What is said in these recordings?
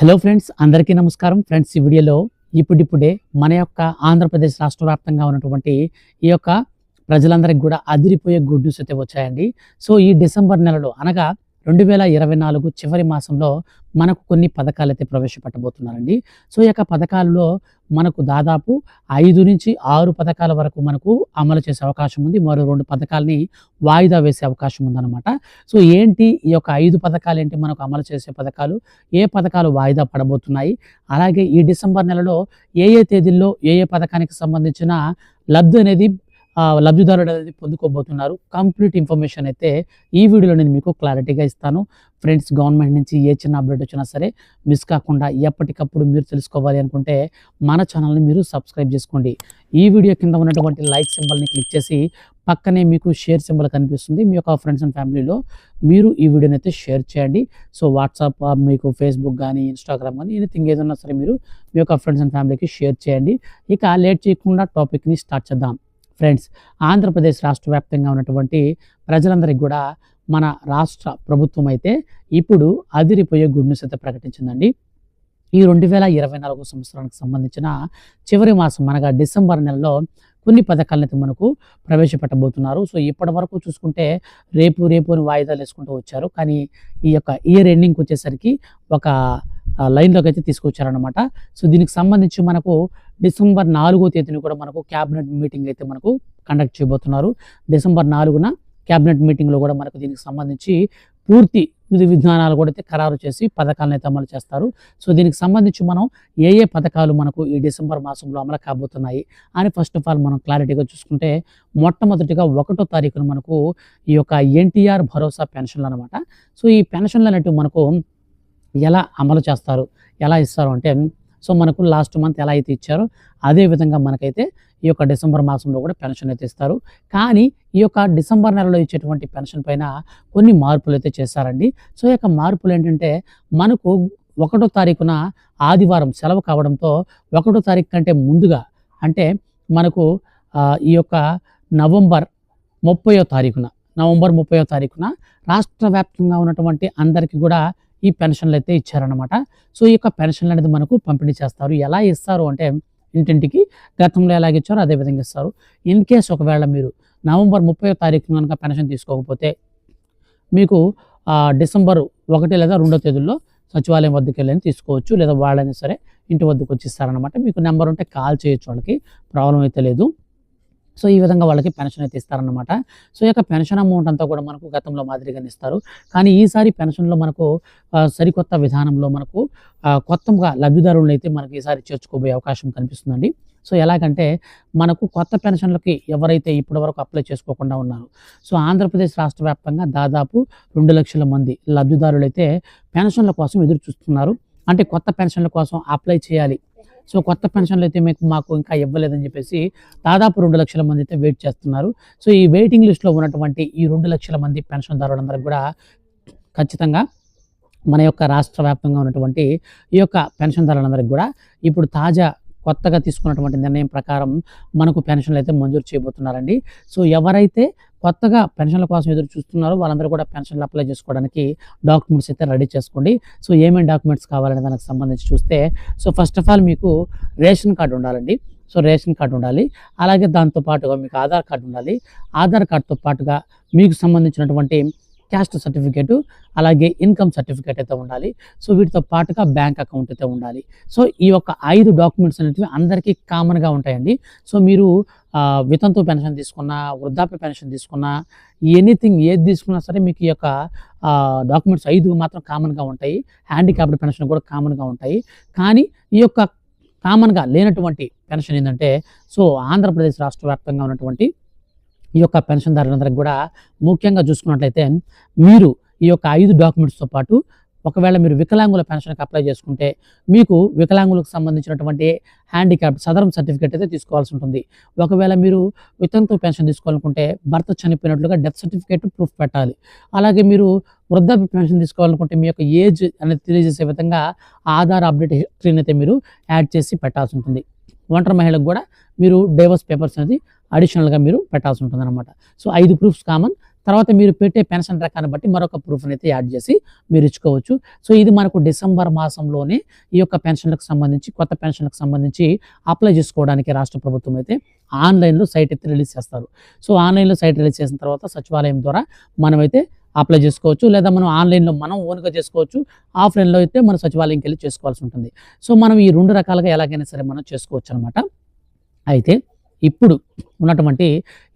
Hello friends అందరికీ నమస్కారం. Friends ఈ వీడియోలో ఇప్పుడిప్పుడే మన యొక్క ఆంధ్రప్రదేశ్ రాష్ట్ర వ్యాప్తంగా ఉన్నటువంటి ఈ యొక్క ప్రజలందరికీ కూడా అదిరిపోయే గుడ్ న్యూస్ అయితే వచ్చాయండి. సో ఈ డిసెంబర్ నెలలో అనగా రెండు వేల ఇరవై నాలుగు చివరి మాసంలో మనకు కొన్ని పథకాలు అయితే ప్రవేశపెట్టబోతున్నారండి. సో ఈ యొక్క పథకాలలో మనకు దాదాపు ఐదు నుంచి ఆరు పథకాల వరకు మనకు అమలు చేసే అవకాశం ఉంది. మరో రెండు పథకాలని వాయిదా వేసే అవకాశం ఉందన్నమాట. సో ఏంటి ఈ యొక్క ఐదు పథకాలు ఏంటి మనకు అమలు చేసే పథకాలు? ఏ పథకాలు వాయిదా పడబోతున్నాయి? అలాగే ఈ డిసెంబర్ నెలలో ఏ ఏ తేదీల్లో ఏ ఏ పథకానికి సంబంధించిన లబ్ధి అనేది లబ్ధిదారుడు అనేది పొందుకోబోతున్నారు. కంప్లీట్ ఇన్ఫర్మేషన్ అయితే ఈ వీడియోలో నేను మీకు క్లారిటీగా ఇస్తాను. ఫ్రెండ్స్ గవర్నమెంట్ నుంచి ఏ చిన్న అప్డేట్ వచ్చినా సరే మిస్ కాకుండా ఎప్పటికప్పుడు మీరు తెలుసుకోవాలి అనుకుంటే మన ఛానల్ని మీరు సబ్స్క్రైబ్ చేసుకోండి. ఈ వీడియో కింద ఉన్నటువంటి లైక్ సింబల్ని క్లిక్ చేసి పక్కనే మీకు షేర్ సింబల్ కనిపిస్తుంది. మీ యొక్క ఫ్రెండ్స్ అండ్ ఫ్యామిలీలో మీరు ఈ వీడియోని అయితే షేర్ చేయండి. సో వాట్సాప్ మీకు ఫేస్బుక్ కానీ ఇన్స్టాగ్రామ్ కానీ ఎనీథింగ్ ఏదన్నా సరే మీరు మీ యొక్క ఫ్రెండ్స్ అండ్ ఫ్యామిలీకి షేర్ చేయండి. ఇక లేట్ చేయకుండా టాపిక్ని స్టార్ట్ చేద్దాం. ఫ్రెండ్స్ ఆంధ్రప్రదేశ్ రాష్ట్ర వ్యాప్తంగా ఉన్నటువంటి ప్రజలందరికీ కూడా మన రాష్ట్ర ప్రభుత్వం అయితే ఇప్పుడు అదిరిపోయే గుడ్ న్యూస్ అయితే ప్రకటించిందండి. ఈ రెండు వేల ఇరవై నాలుగు సంవత్సరానికి సంబంధించిన చివరి మాసం అనగా డిసెంబర్ నెలలో కొన్ని పథకాలను అయితే మనకు ప్రవేశపెట్టబోతున్నారు. సో ఇప్పటి వరకు చూసుకుంటే రేపు రేపు అని వాయిదాలు వేసుకుంటూ వచ్చారు. కానీ ఈ యొక్క ఇయర్ ఎండింగ్కి వచ్చేసరికి ఒక లైన్లోకి అయితే తీసుకొచ్చారనమాట సో దీనికి సంబంధించి మనకు డిసెంబర్ నాలుగో తేదీని కూడా మనకు క్యాబినెట్ మీటింగ్ అయితే మనకు కండక్ట్ చేయబోతున్నారు. డిసెంబర్ నాలుగున క్యాబినెట్ మీటింగ్లో కూడా మనకు దీనికి సంబంధించి పూర్తి విధి విధానాలు కూడా అయితే ఖరారు చేసి పథకాలను అయితే అమలు చేస్తారు. సో దీనికి సంబంధించి మనం ఏ ఏ పథకాలు మనకు ఈ డిసెంబర్ మాసంలో అమలు కాబోతున్నాయి అని ఫస్ట్ ఆఫ్ ఆల్ మనం క్లారిటీగా చూసుకుంటే మొట్టమొదటిగా ఒకటో తారీఖున మనకు ఈ యొక్క ఎన్టీఆర్ భరోసా పెన్షన్లు అనమాట సో ఈ పెన్షన్లు అనేటివి మనకు ఎలా అమలు చేస్తారు ఎలా ఇస్తారు అంటే సో మనకు లాస్ట్ మంత్ ఎలా అయితే ఇచ్చారో అదే విధంగా మనకైతే ఈ యొక్క డిసెంబర్ మాసంలో కూడా పెన్షన్ అయితే ఇస్తారు. కానీ ఈ యొక్క డిసెంబర్ నెలలో ఇచ్చేటువంటి పెన్షన్ పైన కొన్ని మార్పులు అయితే చేశారండి. సో ఈ యొక్క మార్పులు ఏంటంటే మనకు ఒకటో తారీఖున ఆదివారం సెలవు కావడంతో ఒకటో తారీఖు కంటే ముందుగా అంటే మనకు ఈ యొక్క నవంబర్ ముప్పయో తారీఖున నవంబర్ ముప్పయో తారీఖున రాష్ట్ర వ్యాప్తంగా ఉన్నటువంటి అందరికీ కూడా ఈ పెన్షన్లు అయితే ఇచ్చారనమాట సో ఈ యొక్క పెన్షన్లు అనేది మనకు పంపిణీ చేస్తారు. ఎలా ఇస్తారు అంటే ఇంటింటికి గతంలో ఎలాగ ఇచ్చారో అదే విధంగా ఇస్తారు. ఇన్ కేస్ ఒకవేళ మీరు నవంబర్ ముప్పై తారీఖున కనుక పెన్షన్ తీసుకోకపోతే మీకు డిసెంబర్ ఒకటి లేదా రెండో తేదీల్లో సచివాలయం వద్దకు వెళ్ళని తీసుకోవచ్చు లేదా వాళ్ళైనా సరే ఇంటి వద్దకు వచ్చిస్తారనమాట మీకు నెంబర్ ఉంటే కాల్ చేయొచ్చు వాళ్ళకి ప్రాబ్లం అయితే లేదు. సో ఈ విధంగా వాళ్ళకి పెన్షన్ అయితే ఇస్తారనమాట సో ఈ యొక్క పెన్షన్ అమౌంట్ అంతా కూడా మనకు గతంలో మాదిరిగానే ఇస్తారు. కానీ ఈసారి పెన్షన్లో మనకు సరికొత్త విధానంలో మనకు కొత్తగా లబ్ధిదారులను అయితే మనకి ఈసారి చేర్చుకోబోయే అవకాశం కనిపిస్తుందండి. సో ఎలాగంటే మనకు కొత్త పెన్షన్లకి ఎవరైతే ఇప్పటి వరకు అప్లై చేసుకోకుండా ఉన్నారు సో ఆంధ్రప్రదేశ్ రాష్ట్ర వ్యాప్తంగా దాదాపు రెండు లక్షల మంది లబ్ధిదారులు అయితే పెన్షన్ల కోసం ఎదురు చూస్తున్నారు అంటే కొత్త పెన్షన్ల కోసం అప్లై చేయాలి సో కొత్త పెన్షన్లు అయితే మీకు మాకు ఇంకా ఇవ్వలేదని చెప్పేసి దాదాపు రెండు లక్షల మంది అయితే వెయిట్ చేస్తున్నారు. సో ఈ వెయిటింగ్ లిస్ట్లో ఉన్నటువంటి ఈ రెండు లక్షల మంది పెన్షన్దారులందరికీ కూడా ఖచ్చితంగా మన యొక్క రాష్ట్ర వ్యాప్తంగా ఉన్నటువంటి ఈ యొక్క పెన్షన్దారులందరికీ కూడా ఇప్పుడు తాజా కొత్తగా తీసుకున్నటువంటి నిర్ణయం ప్రకారం మనకు పెన్షన్లు అయితే మంజూరు చేయబోతున్నారండి. సో ఎవరైతే కొత్తగా పెన్షన్ల కోసం ఎదురు చూస్తున్నారో వాళ్ళందరూ కూడా పెన్షన్లు అప్లై చేసుకోవడానికి డాక్యుమెంట్స్ అయితే రెడీ చేసుకోండి. సో ఏమేమి డాక్యుమెంట్స్ కావాలనే దానికి సంబంధించి చూస్తే సో ఫస్ట్ ఆఫ్ ఆల్ మీకు రేషన్ కార్డు ఉండాలండి. సో రేషన్ కార్డు ఉండాలి. అలాగే దాంతో పాటుగా మీకు ఆధార్ కార్డు ఉండాలి. ఆధార్ కార్డుతో పాటుగా మీకు సంబంధించినటువంటి క్యాస్ట్ సర్టిఫికేటు అలాగే ఇన్కమ్ సర్టిఫికేట్ అయితే ఉండాలి. సో వీటితో పాటుగా బ్యాంక్ అకౌంట్ అయితే ఉండాలి. సో ఈ యొక్క ఐదు డాక్యుమెంట్స్ అనేటివి అందరికీ కామన్గా ఉంటాయండి. సో మీరు వితంతు పెన్షన్ తీసుకున్నా వృద్ధాప్య పెన్షన్ తీసుకున్నా ఎనీథింగ్ ఏది తీసుకున్నా సరే మీకు ఈ యొక్క డాక్యుమెంట్స్ ఐదు మాత్రం కామన్గా ఉంటాయి. హ్యాండిక్యాప్డ్ పెన్షన్ కూడా కామన్గా ఉంటాయి. కానీ ఈ యొక్క కామన్గా లేనటువంటి పెన్షన్ ఏంటంటే సో ఆంధ్రప్రదేశ్ రాష్ట్ర వ్యాప్తంగా ఉన్నటువంటి ఈ యొక్క పెన్షన్దారులందరికీ కూడా ముఖ్యంగా చూసుకున్నట్లయితే మీరు ఈ యొక్క ఐదు డాక్యుమెంట్స్తో పాటు ఒకవేళ మీరు వికలాంగుల పెన్షన్కి అప్లై చేసుకుంటే మీకు వికలాంగులకు సంబంధించినటువంటి హ్యాండిక్యాప్ సదరం సర్టిఫికేట్ అయితే తీసుకోవాల్సి ఉంటుంది. ఒకవేళ మీరు వితంతు పెన్షన్ తీసుకోవాలనుకుంటే భర్త చనిపోయినట్లుగా డెత్ సర్టిఫికేట్ ప్రూఫ్ పెట్టాలి. అలాగే మీరు వృద్ధాప్య పెన్షన్ తీసుకోవాలనుకుంటే మీ యొక్క ఏజ్ అనేది తెలియజేసే విధంగా ఆధార్ అప్డేట్ హిస్టరీని అయితే మీరు యాడ్ చేసి పెట్టాల్సి ఉంటుంది. ఒంటరి మహిళకు కూడా మీరు డైవర్స్ పేపర్స్ అనేది అడిషనల్గా మీరు పెట్టాల్సి ఉంటుంది సో ఐదు ప్రూఫ్స్ కామన్ తర్వాత మీరు పెట్టే పెన్షన్ రకాన్ని బట్టి మరొక ప్రూఫ్ని అయితే యాడ్ చేసి మీరు ఇచ్చుకోవచ్చు. సో ఇది మనకు డిసెంబర్ మాసంలోనే ఈ యొక్క పెన్షన్లకు సంబంధించి కొత్త పెన్షన్లకు సంబంధించి అప్లై చేసుకోవడానికి రాష్ట్ర ప్రభుత్వం అయితే ఆన్లైన్లో సైట్ అయితే రిలీజ్ చేస్తారు. సో ఆన్లైన్లో సైట్ రిలీజ్ చేసిన తర్వాత సచివాలయం ద్వారా మనమైతే అప్లై చేసుకోవచ్చు. లేదా మనం ఆన్లైన్లో మనం ఓన్గా చేసుకోవచ్చు. ఆఫ్లైన్లో అయితే మనం సచివాలయంకి వెళ్ళి చేసుకోవాల్సి ఉంటుంది. సో మనం ఈ రెండు రకాలుగా ఎలాగైనా సరే మనం చేసుకోవచ్చు అనమాట అయితే ఇప్పుడు ఉన్నటువంటి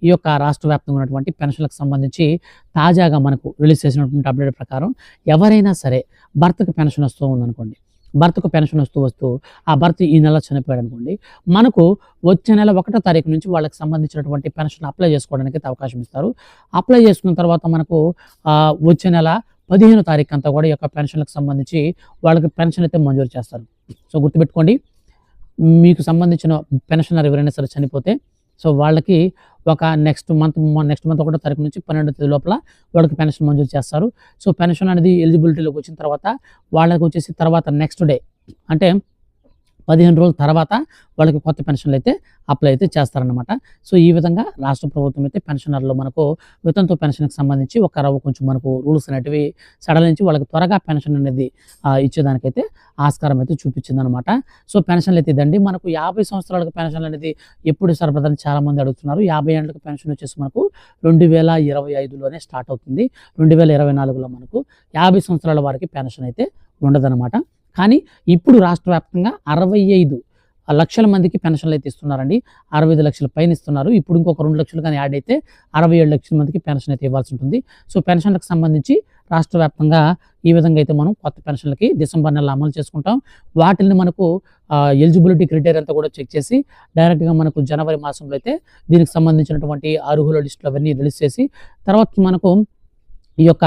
ఈ యొక్క రాష్ట్ర వ్యాప్తంగా ఉన్నటువంటి పెన్షన్లకు సంబంధించి తాజాగా మనకు రిలీజ్ చేసినటువంటి అప్డేట్ ప్రకారం ఎవరైనా సరే భర్తకు పెన్షన్ వస్తూ ఉందనుకోండి. భర్తకు పెన్షన్ వస్తూ వస్తూ ఆ భర్త ఈ నెల చనిపోయాడు అనుకోండి మనకు వచ్చే నెల ఒకటో తారీఖు నుంచి వాళ్ళకి సంబంధించినటువంటి పెన్షన్ అప్లై చేసుకోవడానికి అయితే అవకాశం ఇస్తారు. అప్లై చేసుకున్న తర్వాత మనకు వచ్చే నెల పదిహేను తారీఖు అంతా కూడా ఈ యొక్క పెన్షన్లకు సంబంధించి వాళ్ళకి పెన్షన్ అయితే మంజూరు చేస్తారు. సో గుర్తుపెట్టుకోండి మీకు సంబంధించిన పెన్షనర్ ఎవరైనా సరే చనిపోతే సో వాళ్ళకి ఒక నెక్స్ట్ మంత్ నెక్స్ట్ మంత్ ఒకటో తారీఖు నుంచి పన్నెండో తేదీ లోపల వాళ్ళకి పెన్షన్ మంజూరు చేస్తారు. సో పెన్షన్ అనేది ఎలిజిబిలిటీలోకి వచ్చిన తర్వాత వాళ్ళకి వచ్చేసి తర్వాత నెక్స్ట్ డే అంటే పదిహేను రోజుల తర్వాత వాళ్ళకి కొత్త పెన్షన్లు అయితే అప్లై అయితే చేస్తారనమాట సో ఈ విధంగా రాష్ట్ర ప్రభుత్వం అయితే పెన్షనర్లు మనకు వితంతు పెన్షన్కి సంబంధించి ఒక కొంచెం మనకు రూల్స్ అనేటివి సడలించి వాళ్ళకి త్వరగా పెన్షన్ అనేది ఇచ్చేదానికైతే ఆస్కారం అయితే చూపించిందనమాట సో పెన్షన్లు అయితే ఇదండి. మనకు యాభై సంవత్సరాలకు పెన్షన్ అనేది ఎప్పుడు సరిపడదని చాలామంది అడుగుతున్నారు. యాభై ఏళ్ళకి పెన్షన్ వచ్చేసి మనకు రెండు వేల ఇరవై ఐదులోనే స్టార్ట్ అవుతుంది. రెండు వేల ఇరవై నాలుగులో మనకు యాభై సంవత్సరాల వారికి పెన్షన్ అయితే ఉండదన్నమాట. కానీ ఇప్పుడు రాష్ట్ర వ్యాప్తంగా అరవై ఐదు లక్షల మందికి పెన్షన్లు అయితే ఇస్తున్నారండి. అరవై ఐదు లక్షల పైన ఇస్తున్నారు. ఇప్పుడు ఇంకొక రెండు లక్షలు కానీ యాడ్ అయితే అరవై ఏడు లక్షల మందికి పెన్షన్ అయితే ఇవ్వాల్సి ఉంటుంది. సో పెన్షన్లకు సంబంధించి రాష్ట్ర వ్యాప్తంగా ఈ విధంగా అయితే మనం కొత్త పెన్షన్లకి డిసెంబర్ నెల అమలు చేసుకుంటాం. వాటిని మనకు ఎలిజిబిలిటీ క్రిటేరియా అంతా కూడా చెక్ చేసి డైరెక్ట్గా మనకు జనవరి మాసంలో అయితే దీనికి సంబంధించినటువంటి అర్హుల లిస్టులు అవన్నీ రిలీజ్ చేసి తర్వాత మనకు ఈ యొక్క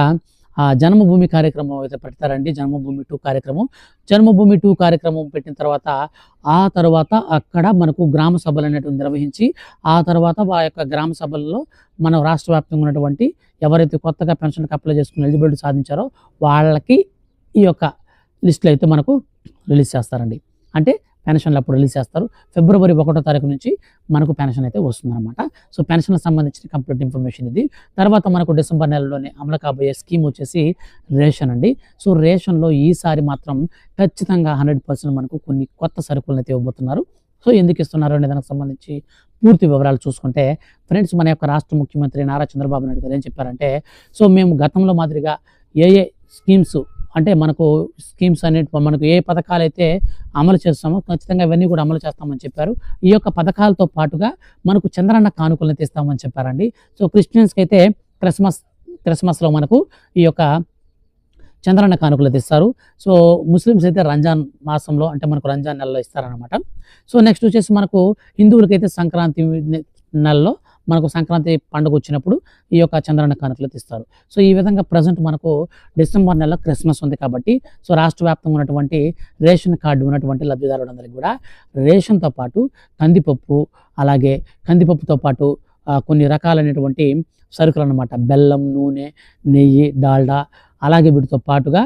జన్మభూమి కార్యక్రమం అయితే పెడతారండి జన్మభూమి టూ కార్యక్రమం. జన్మభూమి టూ కార్యక్రమం పెట్టిన తర్వాత ఆ తర్వాత అక్కడ మనకు గ్రామ సభలు అనేటువంటి నిర్వహించి ఆ తర్వాత ఆ యొక్క గ్రామ సభల్లో మన రాష్ట్ర వ్యాప్తంగా ఉన్నటువంటి ఎవరైతే కొత్తగా పెన్షన్కి అప్లై చేసుకుని ఎలిజిబిలిటీ సాధించారో వాళ్ళకి ఈ యొక్క లిస్టులు అయితే మనకు రిలీజ్ చేస్తారండి. అంటే పెన్షన్లు అప్పుడు రిలీజ్ చేస్తారు. ఫిబ్రవరి ఒకటో తారీఖు నుంచి మనకు పెన్షన్ అయితే వస్తుందన్నమాట. సో పెన్షన్లకు సంబంధించిన కంప్లీట్ ఇన్ఫర్మేషన్ ఇది. తర్వాత మనకు డిసెంబర్ నెలలోనే అమలు కాబోయే స్కీమ్ వచ్చేసి రేషన్ అండి. సో రేషన్లో ఈసారి మాత్రం ఖచ్చితంగా హండ్రెడ్ పర్సెంట్ మనకు కొన్ని కొత్త సరుకులను అయితే ఇవ్వబోతున్నారు. సో ఎందుకు ఇస్తున్నారు అనే దానికి సంబంధించి పూర్తి వివరాలు చూసుకుంటే ఫ్రెండ్స్ మన యొక్క రాష్ట్ర ముఖ్యమంత్రి నారా చంద్రబాబు నాయుడు గారు ఏం చెప్పారంటే సో మేము గతంలో మాదిరిగా ఏ ఏ స్కీమ్స్ అంటే మనకు స్కీమ్స్ అనేవి మనకు ఏ పథకాలు అయితే అమలు చేస్తామో ఖచ్చితంగా ఇవన్నీ కూడా అమలు చేస్తామని చెప్పారు. ఈ యొక్క పథకాలతో పాటుగా మనకు చంద్రన్న కానుకలను తీస్తామని చెప్పారండి. సో క్రిస్టియన్స్కి అయితే క్రిస్మస్ క్రిస్మస్లో మనకు ఈ యొక్క చంద్రన్న కానుకలు తెస్తారు. సో ముస్లిమ్స్ అయితే రంజాన్ మాసంలో అంటే మనకు రంజాన్ నెలలో ఇస్తారనమాట సో నెక్స్ట్ వచ్చేసి మనకు హిందువులకైతే సంక్రాంతి నెలలో మనకు సంక్రాంతి పండుగ వచ్చినప్పుడు ఈ యొక్క చంద్రన్న కానుకలు తీస్తారు. సో ఈ విధంగా ప్రజెంట్ మనకు డిసెంబర్ నెలలో క్రిస్మస్ ఉంది కాబట్టి సో రాష్ట్ర వ్యాప్తంగా ఉన్నటువంటి రేషన్ కార్డు ఉన్నటువంటి లబ్ధిదారులందరికీ కూడా రేషన్తో పాటు కందిపప్పు అలాగే కందిపప్పుతో పాటు కొన్ని రకాలైనటువంటి సరుకులు అన్నమాట బెల్లం నూనె నెయ్యి డాల్డా అలాగే వీటితో పాటుగా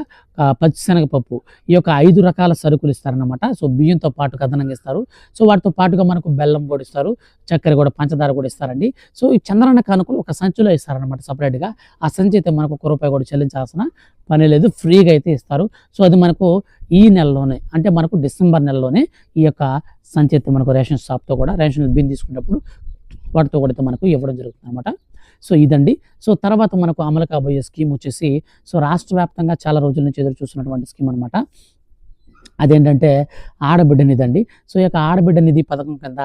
పచ్చిశనగపప్పు ఈ యొక్క ఐదు రకాల సరుకులు ఇస్తారన్నమాట. సో బియ్యంతో పాటు అదనంగా ఇస్తారు. సో వాటితో పాటుగా మనకు బెల్లం కూడా ఇస్తారు. చక్కెర కూడా పంచదార కూడా ఇస్తారండి. సో ఈ చంద్రన్న కానుకలు ఒక సంచిలో ఇస్తారనమాట సపరేట్గా ఆ సంచి అయితే మనకు ఒక రూపాయి కూడా చెల్లించాల్సిన పని లేదు. ఫ్రీగా అయితే ఇస్తారు. సో అది మనకు ఈ నెలలోనే అంటే మనకు డిసెంబర్ నెలలోనే ఈ యొక్క సంచి అయితే మనకు రేషన్ షాప్తో కూడా రేషన్ బిన్ తీసుకున్నప్పుడు వాటితో కూడా మనకు ఇవ్వడం జరుగుతుంది అనమాట సో ఇదండి. సో తర్వాత మనకు అమలు కాబోయే స్కీమ్ వచ్చేసి సో రాష్ట్ర వ్యాప్తంగా చాలా రోజుల నుంచి ఎదురు చూస్తున్నటువంటి స్కీమ్ అనమాట అదేంటంటే ఆడబిడ్డ నిధి అండి. సో ఈ యొక్క ఆడబిడ్డ నిధి పథకం కింద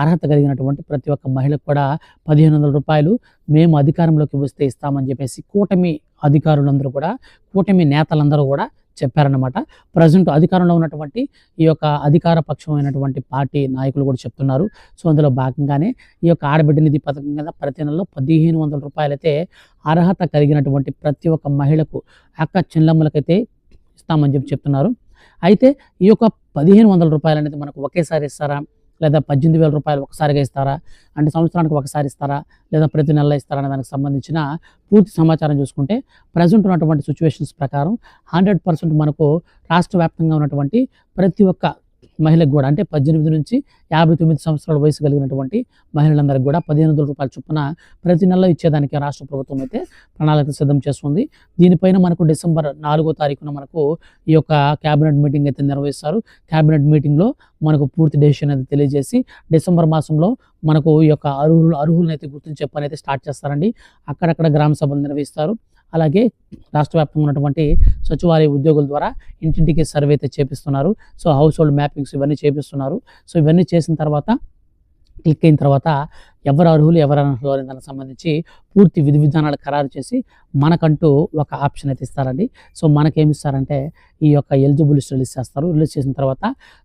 అర్హత కలిగినటువంటి ప్రతి ఒక్క మహిళకు కూడా పదిహేను వందల రూపాయలు మేము అధికారంలోకి వస్తే ఇస్తామని చెప్పేసి కూటమి అధికారులందరూ కూడా కూటమి నేతలందరూ కూడా చెప్పారన్నమాట. ప్రజెంట్ అధికారంలో ఉన్నటువంటి ఈ యొక్క అధికార పక్షమైనటువంటి పార్టీ నాయకులు కూడా చెప్తున్నారు. సో అందులో భాగంగానే ఈ యొక్క ఆడబిడ్డ నిధి పథకం కింద ప్రతి నెలలో పదిహేను వందల రూపాయలైతే అర్హత కలిగినటువంటి ప్రతి ఒక్క మహిళకు అక్క చిన్నమ్మలకైతే ఇస్తామని చెప్పి చెప్తున్నారు. అయితే ఈ యొక్క పదిహేను వందల రూపాయలు అనేది మనకు ఒకేసారి ఇస్తారా? లేదా పద్దెనిమిది వేల రూపాయలు ఒకసారిగా ఇస్తారా? అంటే సంవత్సరానికి ఒకసారి ఇస్తారా? లేదా ప్రతి నెల ఇస్తారా అనే దానికి సంబంధించిన పూర్తి సమాచారం చూసుకుంటే ప్రజెంట్ ఉన్నటువంటి సిచ్యువేషన్స్ ప్రకారం హండ్రెడ్ పర్సెంట్ మనకు రాష్ట్ర వ్యాప్తంగా ఉన్నటువంటి ప్రతి ఒక్క మహిళకు కూడా అంటే పద్దెనిమిది నుంచి యాభై తొమ్మిది సంవత్సరాల వయసు కలిగినటువంటి మహిళలందరికీ కూడా పదిహేను వందల రూపాయల చొప్పున ప్రతి నెల ఇచ్చేదానికి రాష్ట్ర ప్రభుత్వం అయితే ప్రణాళిక సిద్ధం చేస్తుంది. దీనిపైన మనకు డిసెంబర్ నాలుగో తారీఖున మనకు ఈ యొక్క క్యాబినెట్ మీటింగ్ అయితే నిర్వహిస్తారు. క్యాబినెట్ మీటింగ్లో మనకు పూర్తి డెసిషన్ అయితే తెలియజేసి డిసెంబర్ మాసంలో మనకు ఈ యొక్క అర్హులు అర్హులను అయితే గుర్తించే పని అయితే స్టార్ట్ చేస్తారండి. అక్కడక్కడ గ్రామ సభలు నిర్వహిస్తారు. అలాగే రాష్ట్ర వ్యాప్తంగా ఉన్నటువంటి సచివాలయ ఉద్యోగుల ద్వారా ఇంటింటికి సర్వే అయితే చేపిస్తున్నారు. సో హౌస్ హోల్డ్ మ్యాపింగ్స్ ఇవన్నీ చేపిస్తున్నారు. సో ఇవన్నీ చేసిన తర్వాత క్లిక్ అయిన తర్వాత ఎవరు అర్హులు ఎవరు అనర్హులు అనే దానికి సంబంధించి పూర్తి విధి విధానాలు ఖరారు చేసి మనకంటూ ఒక ఆప్షన్ అయితే ఇస్తారండి. సో మనకేమి ఇస్తారంటే ఈ యొక్క ఎలిజిబుల్ లిస్ట్ రిలీజ్ చేస్తారు. రిలీజ్ చేసిన తర్వాత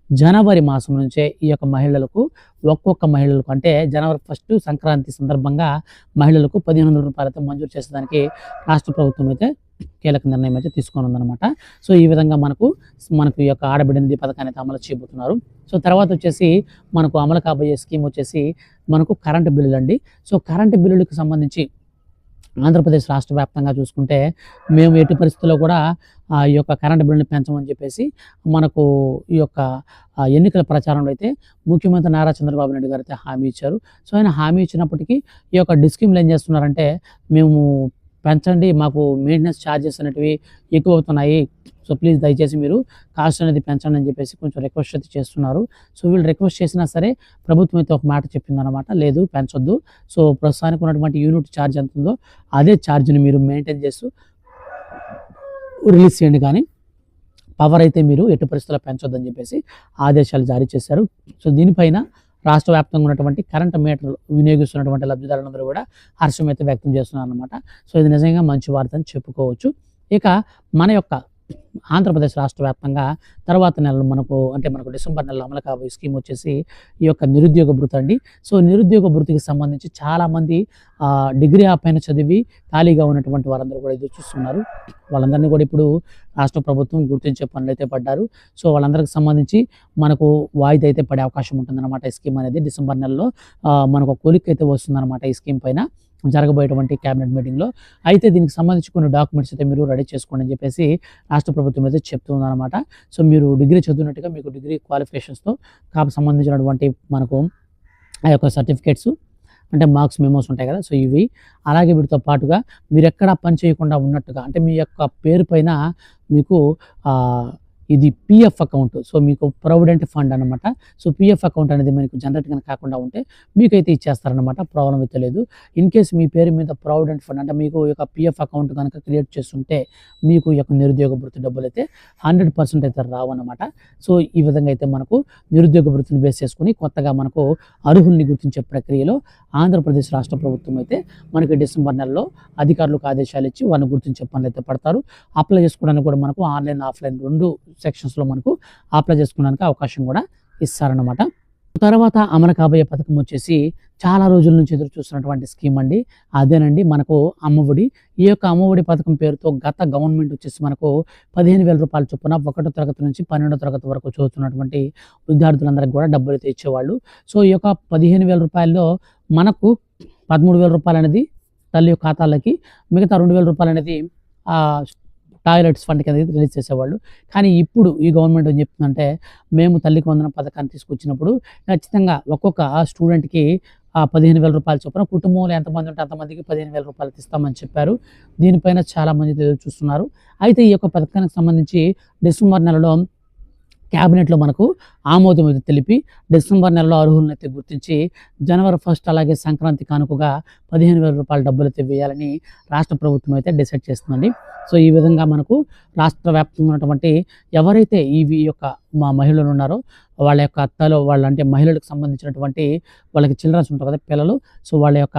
జనవరి మాసం నుంచే ఈ యొక్క మహిళలకు ఒక్కొక్క మహిళలకు అంటే జనవరి ఫస్ట్ సంక్రాంతి సందర్భంగా మహిళలకు పదిహేను వందల రూపాయలతో మంజూరు చేసేదానికి రాష్ట్ర ప్రభుత్వం అయితే కీలక నిర్ణయం అయితే తీసుకొని ఉందన్నమాట. సో ఈ విధంగా మనకు మనకు ఈ యొక్క ఆడబిడ్డ పథకాన్ని అయితే అమలు చేయబోతున్నారు సో తర్వాత వచ్చేసి మనకు అమలు కాబోయే స్కీమ్ వచ్చేసి మనకు కరెంటు బిల్లులు అండి సో కరెంటు బిల్లులకు సంబంధించి ఆంధ్రప్రదేశ్ రాష్ట్ర వ్యాప్తంగా చూసుకుంటే మేము ఎట్టి పరిస్థితుల్లో కూడా ఆ, ఈ యొక్క కరెంటు బిల్లుని పెంచమని చెప్పేసి మనకు ఈ యొక్క ఎన్నికల ప్రచారంలో అయితే ముఖ్యమంత్రి నారా చంద్రబాబు నాయుడు గారు అయితే హామీ ఇచ్చారు. సో ఆయన హామీ ఇచ్చినప్పటికీ ఈ యొక్క డిస్కీమ్లు ఏం చేస్తున్నారంటే మేము పెంచండి మాకు మెయింటెనెన్స్ ఛార్జెస్ అనేటివి ఎక్కువ అవుతున్నాయి. సో ప్లీజ్ దయచేసి మీరు కాస్ట్ అనేది పెంచండి అని చెప్పేసి కొంచెం రిక్వెస్ట్ అయితే చేస్తున్నారు. సో వీళ్ళు రిక్వెస్ట్ చేసినా సరే ప్రభుత్వం అయితే ఒక మాట చెప్పిందనమాట లేదు పెంచొద్దు. సో ప్రస్తుతానికి ఉన్నటువంటి యూనిట్ ఛార్జ్ ఎంత ఉందో అదే ఛార్జ్ని మీరు మెయింటైన్ చేస్తూ రిలీజ్ చేయండి కానీ పవర్ అయితే మీరు ఎటు పరిస్థితుల్లో పెంచొద్దని చెప్పేసి ఆదేశాలు జారీ చేశారు. సో దీనిపైన రాష్ట్ర వ్యాప్తంగా ఉన్నటువంటి కరెంట్ మీటర్లు వినియోగిస్తున్నటువంటి లబ్ధిదారులందరూ కూడా హర్షం అయితే వ్యక్తం చేస్తున్నారు అనమాట సో ఇది నిజంగా మంచి వార్త అని చెప్పుకోవచ్చు. ఇక మన యొక్క ఆంధ్రప్రదేశ్ రాష్ట్ర వ్యాప్తంగా తర్వాత నెలలో మనకు అంటే మనకు డిసెంబర్ నెలలో అమలు కాబోయే స్కీమ్ వచ్చేసి ఈ యొక్క నిరుద్యోగ భృతి అండి. సో నిరుద్యోగ భృతికి సంబంధించి చాలామంది డిగ్రీ ఆ పైన చదివి ఖాళీగా ఉన్నటువంటి వారందరూ కూడా ఎదురు చూస్తున్నారు. వాళ్ళందరినీ కూడా ఇప్పుడు రాష్ట్ర ప్రభుత్వం గుర్తించే పనులు అయితే పడ్డారు. సో వాళ్ళందరికి సంబంధించి మనకు వాయిదా అయితే పడే అవకాశం ఉంటుందన్నమాట ఈ స్కీమ్ అనేది. డిసెంబర్ నెలలో మనకు కొలిక్ అయితే వస్తుందన్నమాట ఈ స్కీమ్ పైన. జరగబోయేటువంటి క్యాబినెట్ మీటింగ్లో. అయితే దీనికి సంబంధించి కొన్ని డాక్యుమెంట్స్ అయితే మీరు రెడీ చేసుకోండి అని చెప్పేసి రాష్ట్ర ప్రభుత్వం అయితే చెప్తుందన్నమాట. సో మీరు డిగ్రీ చదివినట్టుగా మీకు డిగ్రీ క్వాలిఫికేషన్స్తో కాపు సంబంధించినటువంటి మనకు ఆ యొక్క సర్టిఫికేట్స్ అంటే మార్క్స్ మెమోస్ ఉంటాయి కదా సో ఇవి. అలాగే వీటితో పాటుగా మీరు ఎక్కడా పని చేయకుండా ఉన్నట్టుగా అంటే మీ యొక్క పేరు పైన మీకు ఇది పిఎఫ్ అకౌంట్ సో మీకు ప్రావిడెంట్ ఫండ్ అనమాట సో పిఎఫ్ అకౌంట్ అనేది మనకు జనరేట్ కనుక కాకుండా ఉంటే మీకైతే ఇచ్చేస్తారనమాట ప్రాబ్లం అయితే లేదు. ఇన్ కేస్ మీ పేరు మీద ప్రావిడెంట్ ఫండ్ అంటే మీకు యొక్క పిఎఫ్ అకౌంట్ కనుక క్రియేట్ చేస్తుంటే మీకు ఈ యొక్క నిరుద్యోగ భృతి డబ్బులు అయితే హండ్రెడ్ పర్సెంట్ అయితే రావన్నమాట. సో ఈ విధంగా అయితే మనకు నిరుద్యోగ భృతిని బేస్ చేసుకుని కొత్తగా మనకు అర్హుల్ని గుర్తించే ప్రక్రియలో ఆంధ్రప్రదేశ్ రాష్ట్ర ప్రభుత్వం అయితే మనకి డిసెంబర్ నెలలో అధికారులకు ఆదేశాలు ఇచ్చి వారిని గుర్తించే పనులు అయితే పడతారు. అప్లై చేసుకోవడానికి కూడా మనకు ఆన్లైన్ ఆఫ్లైన్ రెండు సెక్షన్స్లో మనకు అప్లై చేసుకోవడానికి అవకాశం కూడా ఇస్తారన్నమాట. తర్వాత అమలు కాబోయే పథకం వచ్చేసి చాలా రోజుల నుంచి ఎదురు చూస్తున్నటువంటి స్కీమ్ అండి. అదేనండి మనకు అమ్మఒడి. ఈ యొక్క అమ్మఒడి పథకం పేరుతో గత గవర్నమెంట్ వచ్చేసి మనకు పదిహేను వేల రూపాయల చొప్పున ఒకటో తరగతి నుంచి పన్నెండో తరగతి వరకు చదువుతున్నటువంటి విద్యార్థులందరికీ కూడా డబ్బులు అయితే ఇచ్చేవాళ్ళు. సో ఈ యొక్క పదిహేను వేల రూపాయల్లో మనకు పదమూడు వేల రూపాయలు అనేది తల్లి యొక్క ఖాతాలకి మిగతా రెండు వేల రూపాయలు అనేది టాయిలెట్స్ ఫండ్ కింద రిలీజ్ చేసేవాళ్ళు. కానీ ఇప్పుడు ఈ గవర్నమెంట్ ఏం చెప్తుందంటే మేము తల్లికి వందన పథకాన్ని తీసుకొచ్చినప్పుడు ఖచ్చితంగా ఒక్కొక్క స్టూడెంట్కి ఆ పదిహేను వేల రూపాయల చొప్పున కుటుంబంలో ఎంతమంది ఉంటే అంతమందికి పదిహేను వేల రూపాయలు ఇస్తామని చెప్పారు. దీనిపైన చాలామంది ఎదురు చూస్తున్నారు. అయితే ఈ యొక్క పథకానికి సంబంధించి డిసెంబర్ నెలలో క్యాబినెట్లో మనకు ఆమోదం అయితే తెలిపి డిసెంబర్ నెలలో అర్హులను అయితే గుర్తించి జనవరి ఫస్ట్ అలాగే సంక్రాంతి కానుకగా పదిహేను వేల రూపాయల డబ్బులు అయితే వేయాలని రాష్ట్ర ప్రభుత్వం అయితే డిసైడ్ చేస్తుందండి. సో ఈ విధంగా మనకు రాష్ట్ర వ్యాప్తంగా ఉన్నటువంటి ఎవరైతే ఈ యొక్క మా మహిళలు ఉన్నారో వాళ్ళ యొక్క అత్తలు వాళ్ళ అంటే మహిళలకు సంబంధించినటువంటి వాళ్ళకి చిల్డ్రన్స్ ఉంటారు కదా పిల్లలు సో వాళ్ళ యొక్క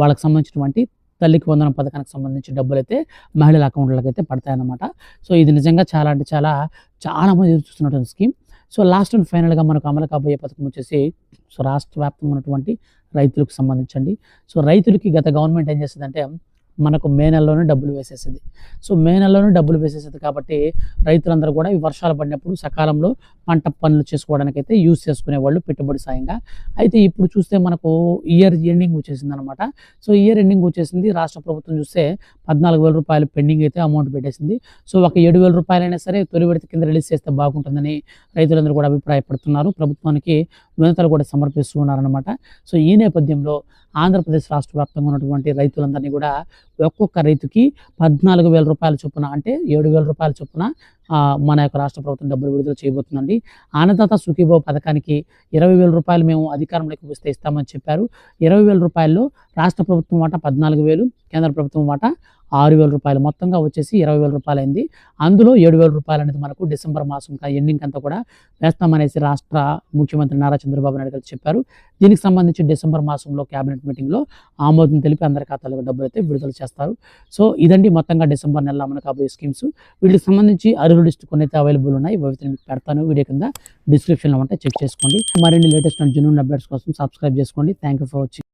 వాళ్ళకి సంబంధించినటువంటి తల్లికి వందన పథకానికి సంబంధించి డబ్బులు అయితే మహిళల అకౌంట్లకు అయితే పడతాయన్నమాట. సో ఇది నిజంగా చాలా అంటే చాలా చాలా మంది ఎదురు చూస్తున్నటువంటి స్కీమ్ సో లాస్ట్ అండ్ ఫైనల్గా మనకు అమలు కాబోయే పథకం వచ్చేసి సో రాష్ట్ర వ్యాప్తంగా ఉన్నటువంటి రైతులకు సంబంధించండి. సో రైతులకి గత గవర్నమెంట్ ఏం చేస్తుందంటే మనకు మే నెలలోనే డబ్బులు వేసేసింది. సో మే నెలలోనే డబ్బులు వేసేసింది కాబట్టి రైతులందరూ కూడా ఈ వర్షాలు పడినప్పుడు సకాలంలో పంట పనులు చేసుకోవడానికి అయితే యూజ్ చేసుకునే వాళ్ళు పెట్టుబడి సాయంగా. అయితే ఇప్పుడు చూస్తే మనకు ఇయర్ ఎండింగ్ వచ్చేసింది అనమాట సో ఇయర్ ఎండింగ్ వచ్చేసింది. రాష్ట్ర ప్రభుత్వం చూస్తే పద్నాలుగు వేల రూపాయలు పెండింగ్ అయితే అమౌంట్ పెట్టేసింది. సో ఒక ఏడు వేల రూపాయలైనా సరే తొలి విడత కింద రిలీజ్ చేస్తే బాగుంటుందని రైతులందరూ కూడా అభిప్రాయపడుతున్నారు. ప్రభుత్వానికి వినతలు కూడా సమర్పిస్తూ ఉన్నారనమాట సో ఈ నేపథ్యంలో ఆంధ్రప్రదేశ్ రాష్ట్ర వ్యాప్తంగా ఉన్నటువంటి రైతులందరినీ కూడా ఒక్కొక్క రైతుకి పద్నాలుగు వేల రూపాయల చొప్పున అంటే ఏడు వేల రూపాయల చొప్పున మన యొక్క రాష్ట్ర ప్రభుత్వం డబ్బులు విడుదల చేయబోతుందండి. ఆనందాత సుఖీభో పథకానికి ఇరవై వేల రూపాయలు మేము అధికారంలోకి వస్తే ఇస్తామని చెప్పారు. ఇరవై వేల రూపాయల్లో రాష్ట్ర ప్రభుత్వం వాటా పద్నాలుగు వేలు కేంద్ర ప్రభుత్వం వాటా ఆరు వేల రూపాయలు మొత్తంగా వచ్చేసి ఇరవై వేల రూపాయలు అయింది అందులో ఏడు వేల రూపాయలు అనేది మనకు డిసెంబర్ మాసం ఎండింగ్ అంతా కూడా వేస్తామనేసి రాష్ట్ర ముఖ్యమంత్రి నారా చంద్రబాబు నాయుడు గారు చెప్పారు. దీనికి సంబంధించి డిసెంబర్ మాసంలో క్యాబినెట్ మీటింగ్లో ఆమోదం తెలిపి అందరి ఖాతాలకు డబ్బులు అయితే విడుదల చేస్తారు. సో ఇదండి మొత్తంగా డిసెంబర్ నెలలో మనకు కాబోయే స్కీమ్స్. వీటికి సంబంధించి అర్హుల లిస్ట్ కొన్ని అయితే అవైలబుల్ ఉన్నాయి. ఇవి మీకు పెడతాను. వీడియో కింద డిస్క్రిప్షన్లో ఉంటే చెక్ చేసుకోండి. మరిన్ని లేటెస్ట్ అండ్ జెన్యున్ అప్డేట్స్ కోసం సబ్స్క్రైబ్ చేసుకోండి. Thank you for watching.